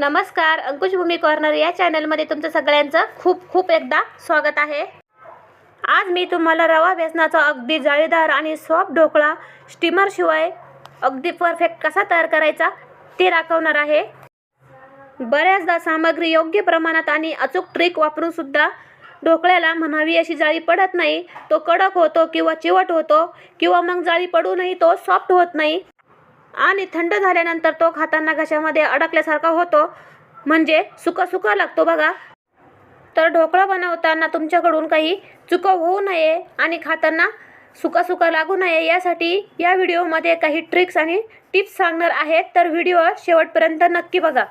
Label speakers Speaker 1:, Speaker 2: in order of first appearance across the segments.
Speaker 1: नमस्कार अंकुश भूमी कॉर्नर या चॅनलमध्ये तुमचं सगळ्यांचं खूप खूप एकदा स्वागत आहे. आज मी तुम्हाला रवा बेसनाचा अगदी जाळीदार आणि सॉफ्ट ढोकळा स्टीमरशिवाय अगदी परफेक्ट कसा तयार करायचा ते दाखवणार आहे. बऱ्याचदा सामग्री योग्य प्रमाणात आणि अचूक ट्रिक वापरूनसुद्धा ढोकळ्याला म्हणावी अशी जाळी पडत नाही. तो कडक होतो किंवा चिवट होतो किंवा मग जाळी पडूनही तो सॉफ्ट होत नाही. आणि थंड झाल्यानंतर तो खाताना घशामध्ये अडकल्यासारखा होतो. म्हणजे सुका सुका लागतो बघा. तर ढोकळा बनवताना तुमच्याकडून काही चुका होऊ नये आणि खाताना सुका सुका लागू नये यासाठी या व्हिडिओमध्ये काही ट्रिक्स आणि टिप्स सांगणार आहेत. तर व्हिडिओ शेवटपर्यंत नक्की बघा.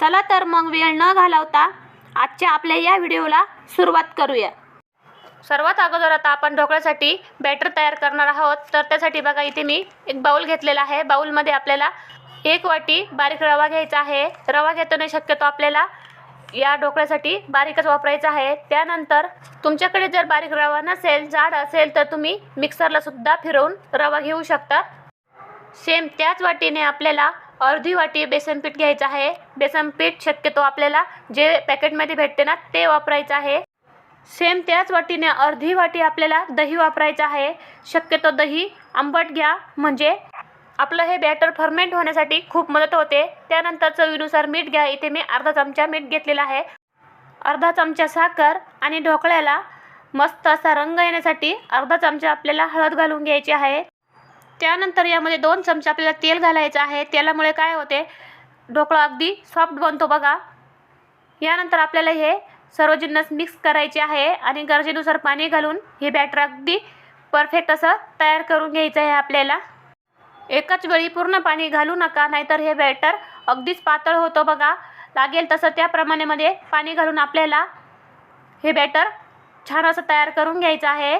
Speaker 1: चला तर मग वेळ न घालवता आजच्या आपल्या या व्हिडिओला सुरुवात करूया. सर्वात अगोदर आता आपण ढोकळ्यासाठी बॅटर तयार करणार आहोत. तर त्यासाठी बघा इथे मी एक बाऊल घेतलेला आहे. बाऊलमध्ये आपल्याला एक वाटी बारीक रवा घ्यायचा आहे. रवा घेताना शक्यतो आपल्याला या ढोकळ्यासाठी बारीकच वापरायचा आहे. त्यानंतर तुमच्याकडे जर बारीक रवा नसेल जाड असेल तर तुम्ही मिक्सरला सुद्धा फिरवून रवा घेऊ शकता. सेम त्याच वाटीने आपल्याला अर्धी वाटी बेसन पीठ घ्यायचं आहे. बेसन पीठ शक्यतो आपल्याला जे पॅकेटमध्ये भेटते ना ते वापरायचं आहे. सेम त्याच वाटीने अर्धी वाटी आपल्याला दही वापरायचं आहे. शक्यतो दही आंबट घ्या. म्हणजे आपलं हे बॅटर फर्मेंट होण्यासाठी खूप मदत होते. त्यानंतर चवीनुसार मीठ घ्या. इथे मी अर्धा चमचा मीठ घेतलेला आहे. अर्धा चमचा साखर आणि ढोकळ्याला मस्त असा रंग येण्यासाठी अर्धा चमचा आपल्याला हळद घालून घ्यायची आहे. त्यानंतर यामध्ये दोन चमचे आपल्याला तेल घालायचं आहे. तेलामुळे काय होते? ढोकळा अगदी सॉफ्ट बनतो बघा. यानंतर आपल्याला हे सर्व जिन्नस मिक्स करायचे आहे आणि गरजेनुसार पाणी घालून हे बॅटर अगदी परफेक्ट असं तयार करून घ्यायचं आहे आपल्याला. एकाच वेळी पूर्ण पाणी घालू नका नाहीतर हे बॅटर अगदीच पातळ होतं बघा. लागेल तसं त्याप्रमाणेमध्ये पाणी घालून आपल्याला हे बॅटर छान असं तयार करून घ्यायचं आहे.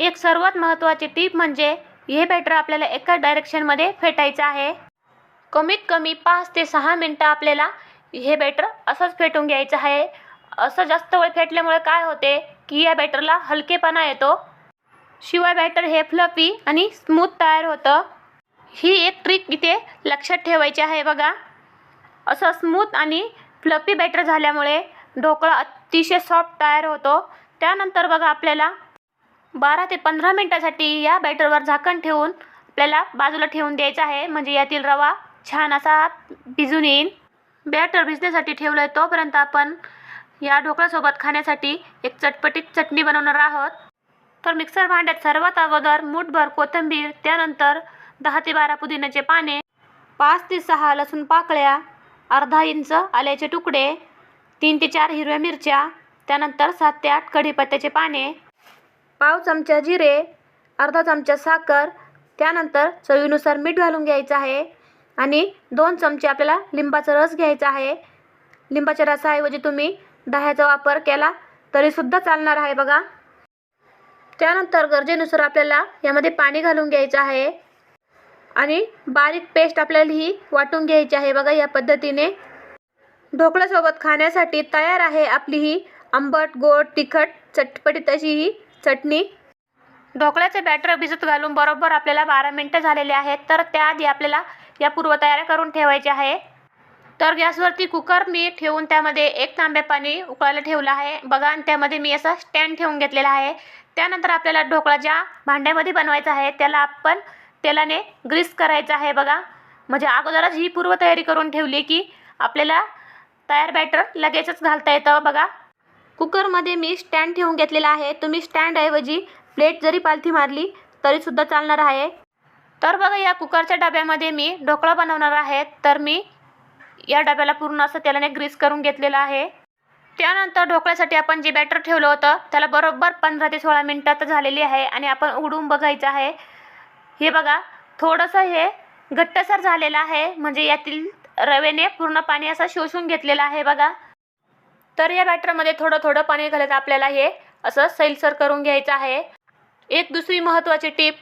Speaker 1: एक सर्वात महत्त्वाची टीप म्हणजे हे बॅटर आपल्याला एका डायरेक्शनमध्ये फेटायचं आहे. कमीत कमी पाच ते सहा मिनटं आपल्याला हे बॅटर असंच फेटून घ्यायचं आहे. असं जास्त वेळ फेटल्यामुळे काय होते की या बॅटरला हलकेपणा येतो. शिवाय बॅटर हे फ्लफी आणि स्मूथ तयार होतं. ही एक ट्रिक इथे लक्षात ठेवायची आहे बघा. असं स्मूथ आणि फ्लफी बॅटर झाल्यामुळे ढोकळा अतिशय सॉफ्ट तयार होतो. त्यानंतर बघा आपल्याला बारा ते पंधरा मिनटासाठी या बॅटरवर झाकण ठेवून आपल्याला बाजूला ठेवून द्यायचं आहे. म्हणजे यातील रवा छान असा भिजून येईल. बॅटर भिजण्यासाठी ठेवलं आहे तोपर्यंत आपण या ढोकळ्यासोबत खाण्यासाठी एक चटपटीत चटणी बनवणार आहोत. तर मिक्सर भांड्यात सर्वात अगोदर मूठभर कोथिंबीर त्यानंतर दहा ते बारा पुदिन्याचे पाने पाच ते सहा लसूण पाकळ्या अर्धा इंच आल्याचे तुकडे तीन ते चार हिरव्या मिरच्या त्यानंतर सात ते आठ कढीपत्त्याचे पाने पाव चमचा जिरे अर्धा चमचा साखर त्यानंतर चवीनुसार मीठ घालून घ्यायचं आहे आणि दोन चमचे आपल्याला लिंबाचा रस घ्यायचा आहे. लिंबाच्या रसाऐवजी तुम्ही दह्याचा वापर केला तरीसुद्धा चालणार आहे बघा. त्यानंतर गरजेनुसार आपल्याला यामध्ये पाणी घालून घ्यायचं आहे. आणि बारीक पेस्ट आपल्याला ही वाटून घ्यायची आहे बघा या पद्धतीने. ढोकळ्यासोबत खाण्यासाठी तयार आहे आपली ही आंबट गोड तिखट चटपटीत अशी ही चटणी. ढोकळ्याचे बॅटर भिजत घालून बरोबर आपल्याला बारा मिनटं झालेले आहेत तर त्याआधी आपल्याला या पूर्वतयाऱ्या करून ठेवायच्या आहे. तर गॅसवरती कुकर मी ठेवून त्यामध्ये एक तांबे पाणी उकळायला ठेवलं आहे. बघा आणि त्यामध्ये मी असं स्टँड ठेवून घेतलेला आहे. त्यानंतर आपल्याला ढोकळा ज्या भांड्यामध्ये बनवायचा आहे त्याला आपण तेलाने ग्रीस करायचं आहे बघा. म्हणजे अगोदरच ही पूर्वतयारी करून ठेवली की आपल्याला तयार बॅटर लगेचच घालता येतं बघा. कुकरमध्ये मी स्टँड ठेवून घेतलेला आहे. तुम्ही स्टँडऐवजी प्लेट जरी पालथी मारली तरीसुद्धा चालणार आहे. तर बघा या कुकरच्या डब्यामध्ये मी ढोकळा बनवणार आहे. तर मी या डब्याला पूर्ण असं तेलाने ग्रीस करून घेतलेलं आहे. त्यानंतर ढोकळ्यासाठी आपण जे बॅटर ठेवलं होतं त्याला बरोबर पंधरा ते सोळा मिनटात झालेली आहे आणि आपण उघडून बघायचं आहे. हे बघा थोडंसं हे घट्टसर झालेलं आहे म्हणजे यातील रवेने पूर्ण पाणी असं शोषून घेतलेलं आहे बघा. तर या बॅटरमध्ये थोडं थोडं पाणी घालत आपल्याला हे असं सैलसर करून घ्यायचं आहे. एक दुसरी महत्त्वाची टीप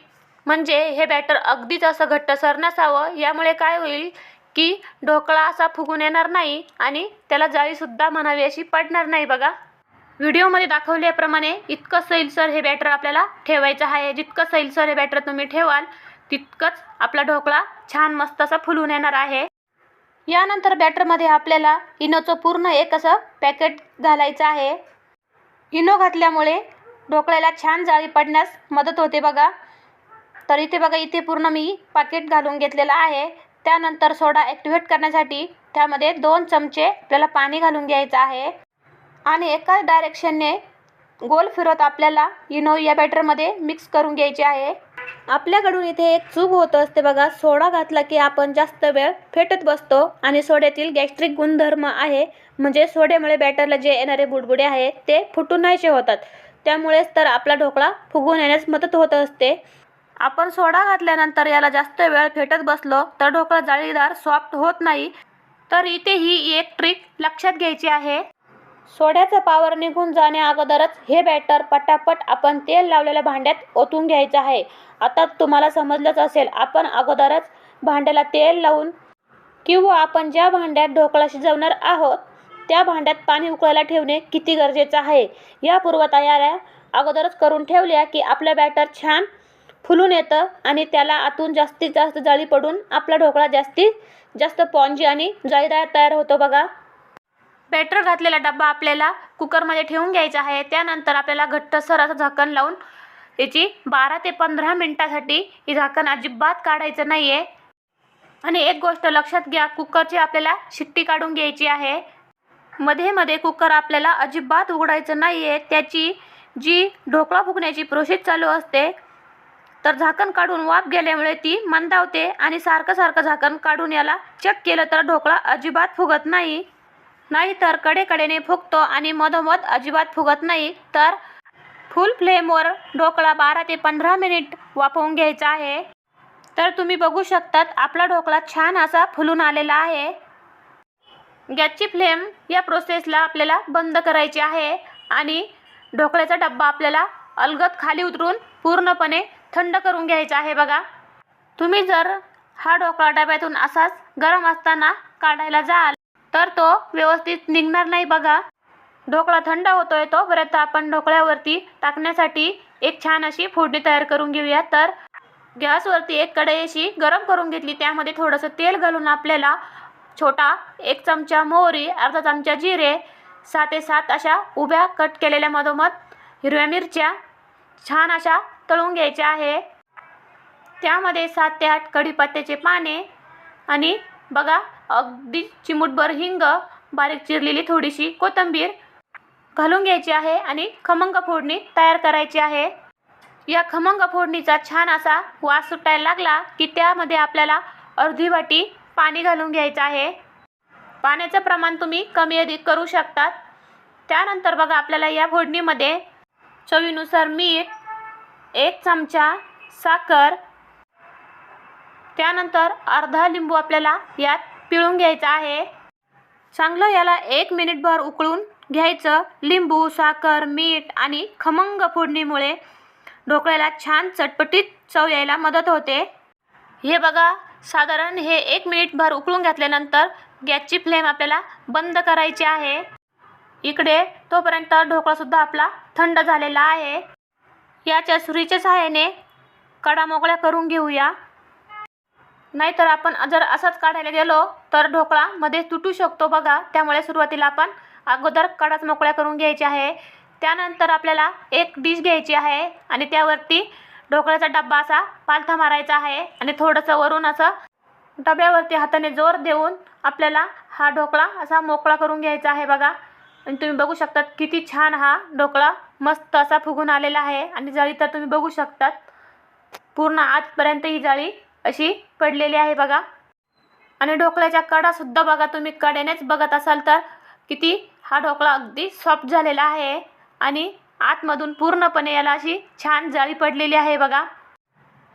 Speaker 1: म्हणजे हे बॅटर अगदीच असं घट्टसर नसावं यामुळे काय होईल की ढोकळा असा फुगून येणार नाही आणि त्याला जाळीसुद्धा म्हणावी अशी पडणार नाही बघा. व्हिडिओमध्ये दाखवल्याप्रमाणे इतकं सैलसर हे बॅटर आपल्याला ठेवायचं आहे. जितकं सैलसर हे बॅटर तुम्ही ठेवाल तितकंच आपला ढोकळा छान मस्त असा फुलून येणार आहे. यानंतर बॅटरमध्ये आपल्याला इनोचं पूर्ण एक असं पॅकेट घालायचं आहे. इनो घातल्यामुळे ढोकळ्याला छान जाळी पडण्यास मदत होते बघा. तर इथे बघा इथे पूर्ण मी पाकिट घालून घेतलेलं आहे. त्यानंतर सोडा ॲक्टिवेट करण्यासाठी त्यामध्ये दोन चमचे आपल्याला पाणी घालून घ्यायचं आहे. आणि एकाच डायरेक्शनने गोल फिरवत आपल्याला इनो या बॅटरमध्ये मिक्स करून घ्यायचे आहे. आपल्याकडून इथे एक चूक होत असते बघा. सोडा घातला की आपण जास्त वेळ फेटत बसतो आणि सोड्यातील गॅस्ट्रिक गुणधर्म आहे. म्हणजे सोड्यामुळे बॅटरला जे येणारे बुडबुडे आहेत ते फुटून नाहीसे होतात. त्यामुळेच तर आपला ढोकळा फुगून येण्यास मदत होत असते. आपण सोडा घातल्यानंतर याला जास्त वेळ फेटत बसलो तर ढोकळा जाळीदार सॉफ्ट होत नाही. तर इथे ही एक ट्रिक लक्षात घ्यायची आहे. सोड्याचा पावर निघून जाण्या अगोदरच हे बॅटर पटापट आपण तेल लावलेल्या भांड्यात ओतून घ्यायचं आहे. आता तुम्हाला समजलंच असेल आपण अगोदरच भांड्याला तेल लावून किंवा आपण ज्या भांड्यात ढोकळा शिजवणार आहोत त्या भांड्यात पाणी उकळायला ठेवणे किती गरजेचं आहे. या पूर्वतयाऱ्या अगोदरच करून ठेवल्या की आपलं बॅटर छान फुलून येतं आणि त्याला आतून जास्तीत जास्त जाळी पडून आपला ढोकळा जास्तीत जास्त पॉन्जी आणि जाळीदार तयार होतो बघा. बॅटर घातलेला डब्बा आपल्याला कुकरमध्ये ठेवून घ्यायचा आहे. त्यानंतर आपल्याला घट्टसर असं झाकण लावून याची बारा ते पंधरा मिनटासाठी ही झाकण अजिबात काढायचं नाही आहे आणि एक गोष्ट लक्षात घ्या कुकरची आपल्याला शिट्टी काढून घ्यायची आहे. मध्ये मध्ये कुकर आपल्याला अजिबात उघडायचं नाही आहे त्याची जी ढोकळा फुगण्याची प्रोसेस चालू असते तर झाकण काढून वाफ गेल्यामुळे ती मंदावते आणि सारखं सारखं झाकण काढून याला चेक केलं तर ढोकळा अजिबात फुगत नाही. नाहीतर कडेकडेने फुगतो आणि मधोमध अजिबात फुगत नाही. तर फुल फ्लेमवर ढोकळा बारा ते पंधरा मिनिट वाफवून घ्यायचा आहे. तर तुम्ही बघू शकतात आपला ढोकळा छान असा फुलून आलेला आहे. गॅसची फ्लेम या प्रोसेसला आपल्याला बंद करायची आहे आणि ढोकळ्याचा डब्बा आपल्याला अलगद खाली उतरून पूर्णपणे थंड करून घ्यायचा आहे बघा. तुम्ही जर हा ढोकळा डब्यातून असाच गरम असताना काढायला जाल तर तो व्यवस्थित निघणार नाही बघा. ढोकळा थंड होतोय तोपर्यंत आपण ढोकळ्यावरती टाकण्यासाठी एक छान अशी फोडणी तयार करून घेऊया. तर गॅसवरती एक कढई अशी गरम करून घेतली. त्यामध्ये थोडंसं तेल घालून आपल्याला छोटा एक चमचा मोहरी अर्धा चमचा जिरे सात ते सात अशा उभ्या कट केलेल्या मधोमध हिरव्या मिरच्या छान अशा तळून घ्यायचे आहे. त्यामध्ये सात ते आठ कढीपत्त्याचे पाने आणि बघा अगदी चिमूटभर हिंग बारीक चिरलेली थोडीशी कोथिंबीर घालून घ्यायची आहे आणि खमंग फोडणी तयार करायची आहे. या खमंग फोडणीचा छान असा वास सुटायला लागला की त्यामध्ये आपल्याला अर्धी वाटी पाणी घालून घ्यायचं आहे. पाण्याचं प्रमाण तुम्ही कमी अधिक करू शकतात. त्यानंतर बघा आपल्याला या फोडणीमध्ये चवीनुसार मीठ एक चमचा साखर. त्यानंतर अर्धा लिंबू आपल्याला यात पिळून घ्यायचा आहे. चांगलं याला एक मिनिटभर उकळून घ्यायचं. लिंबू साखर मीठ आणि खमंग फोडणीमुळे ढोकळ्याला छान चटपटीत चव यायला मदत होते. हे बघा साधारण हे एक मिनिटभर उकळून घेतल्यानंतर गॅसची फ्लेम आपल्याला बंद करायची आहे. इकडे तोपर्यंत ढोकळासुद्धा आपला थंड झालेला आहे. याच्या सुरीच्या सहाय्याने कडा मोकळ्या करून घेऊया. नाहीतर आपण जर असाच काढायला गेलो तर ढोकळा मध्ये तुटू शकतो बघा. त्यामुळे सुरुवातीला आपण अगोदर कडाच मोकळ्या करून घ्यायची आहे. त्यानंतर आपल्याला एक डिश घ्यायची आहे आणि त्यावरती ढोकळ्याचा डब्बा असा पालथा मारायचा आहे आणि थोडंसं वरून असं डब्यावरती हाताने जोर देऊन आपल्याला हा ढोकळा असा मोकळा करून घ्यायचा आहे बघा. आणि तुम्ही बघू शकतात किती छान हा ढोकळा मस्त असा फुगून आलेला आहे आणि जाळी तर तुम्ही बघू शकतात. पूर्ण आजपर्यंत ही जाळी अशी पडलेली आहे बघा. आणि ढोकळ्याच्या कडासुद्धा बघा तुम्ही कड्यानेच बघत असाल तर किती हा ढोकळा अगदी सॉफ्ट झालेला आहे. आणि आतमधून पूर्णपणे याला अशी छान जाळी पडलेली आहे बघा.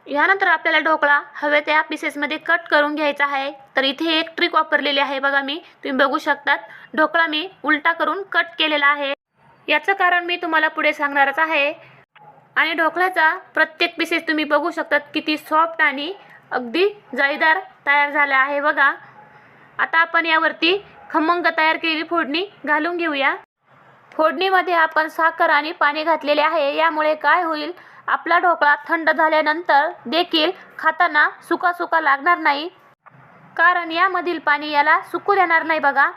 Speaker 1: यानंतर आपल्याला ढोकळा हवे त्या पीसेसमध्ये कट करून घ्यायचा आहे. तर इथे एक ट्रिक वापरलेली आहे बघा मी. तुम्ही बघू शकतात. ढोकळा मी उलटा करून कट केलेला आहे. याचं कारण मी तुम्हाला पुढे सांगणारच आहे. आणि ढोकळ्याचा प्रत्येक पीसेस तुम्ही बघू शकतात किती सॉफ्ट आणि अगदी जाळीदार तयार झाला आहे बघा. आता आपण यावरती खमंग तयार केलेली फोडणी घालून घेऊया. फोडणीमध्ये आपण साखर आणि पाणी घातलेले आहे. यामुळे काय होईल? आपला ढोकळा थंड झाल्यानंतर देखील खाताना सुका सुका लागणार नाही. कारण यामधील पाणी याला सुकू देणार नाही बघा.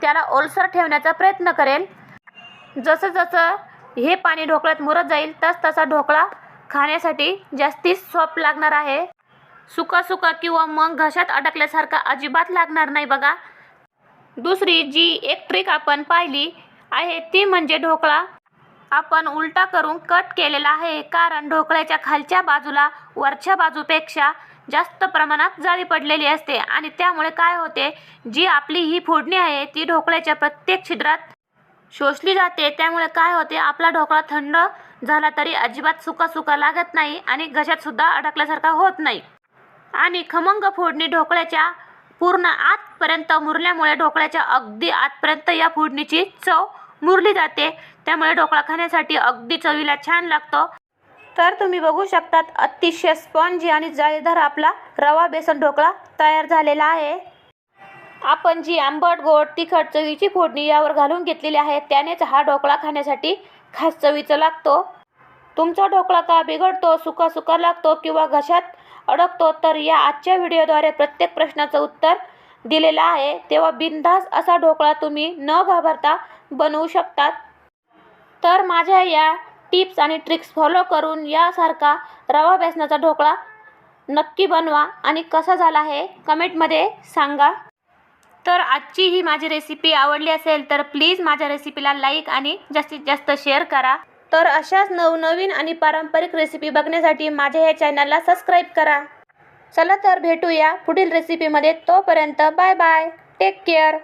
Speaker 1: त्याला ओलसर ठेवण्याचा प्रयत्न करेल. जसं जसं हे पाणी ढोकळ्यात मुरत जाईल तस तसा ढोकळा खाण्यासाठी जास्ती सॉफ्ट लागणार आहे. सुका सुका किंवा मग घशात अडकल्यासारखा अजिबात लागणार नाही बघा. दुसरी जी एक ट्रिक आपण पाहिली आहे ती म्हणजे ढोकळा. आपण उलटा करून कट केलेला आहे कारण ढोकळ्याच्या खालच्या बाजूला वरच्या बाजूपेक्षा जास्त प्रमाणात जाळी पडलेली असते आणि त्यामुळे काय होते जी आपली ही फोडणी आहे ती ढोकळ्याच्या प्रत्येक छिद्रात शोषली जाते. त्यामुळे काय होते आपला ढोकळा थंड झाला तरी अजिबात सुका सुका लागत नाही आणि घशात सुद्धा अडकल्यासारखा होत नाही. आणि खमंग फोडणी ढोकळ्याच्या पूर्ण आतपर्यंत मुरल्यामुळे ढोकळ्याच्या अगदी आतपर्यंत या फोडणीची चव मुरली जाते. त्यामुळे ढोकळा खाण्यासाठी अगदी चवीला छान लागतो. तर तुम्ही बघू शकतात अतिशय स्पॉन्जी आणि जाळीदार आपला रवा बेसन ढोकळा तयार झालेला आहे. आपण जी आंबट गोड तिखट चवीची फोडणी यावर घालून घेतलेली आहे त्यानेच हा ढोकळा खाण्यासाठी खास चवीचा लागतो. तुमचा ढोकळा का बिघडतो सुका सुका लागतो किंवा घशात अडकतो तर या आजच्या व्हिडिओद्वारे प्रत्येक प्रश्नाचं उत्तर दिलेला आहे तेव्हा बिनधास असा ढोकळा तुम्ही न घाबरता बनवू शकतात. तर माझ्या या टिप्स आणि ट्रिक्स फॉलो करून यासारखा रवा बेसनाचा ढोकळा नक्की बनवा आणि कसा झाला हे कमेंटमध्ये सांगा. तर आजची ही माझी रेसिपी आवडली असेल तर प्लीज माझ्या रेसिपीला लाईक आणि जास्तीत जास्त शेअर करा. तर अशाच नवनवीन आणि पारंपरिक रेसिपी बघण्यासाठी माझ्या या चॅनलला सबस्क्राईब करा. चला तर भेटूया पुढील रेसिपीमध्ये तोपर्यंत बाय बाय टेक केअर